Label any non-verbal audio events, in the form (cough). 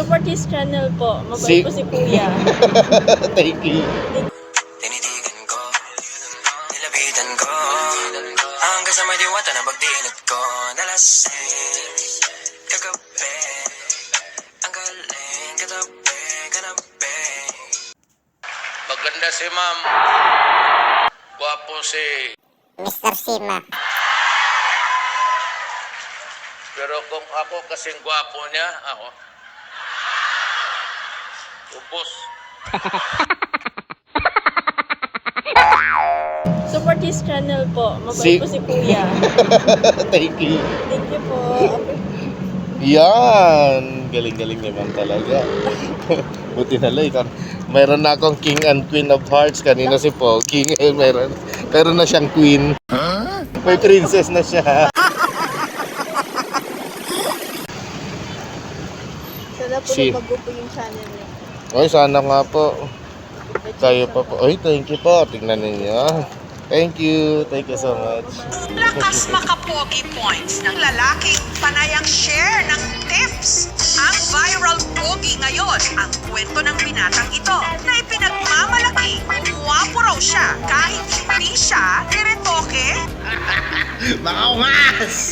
Support his channel po. Mabait Si- po si Kuya. (laughs) Thank you. Tinitigan ko, nilapitan ko Hanggang sa may diwata na pagdinat ko Nalasing, kagabi Ang galing, katabi, kanabi Maganda si ma'am. Gwapo si... Mr. Sima. Pero kung ako kasing gwapo niya, ako. Ubos. (laughs) Support his channel po. Mabait Si- po si Kuya. (laughs) Thank you. Thank you po. Yan! Galing-galing naman talaga. (laughs) Buti na lang. ikaw. Mayroon na akong King and Queen of Hearts. Kanina si Paul. King, eh, meron. Meron na siyang Queen. May princess na siya. Sana po Si- lumago po yung channel niya. Ay, sana nga po. Kayo pa po. Ay, thank you po. Tingnan ninyo. Thank you. Thank you so much. Lakas makapogi points ng lalaking panayang share ng tips. Ang viral pogi ngayon, ang kwento ng binatang ito na ipinagmamalaki. Guwapo raw siya kahit hindi siya niretoke. (laughs) Mga ungas!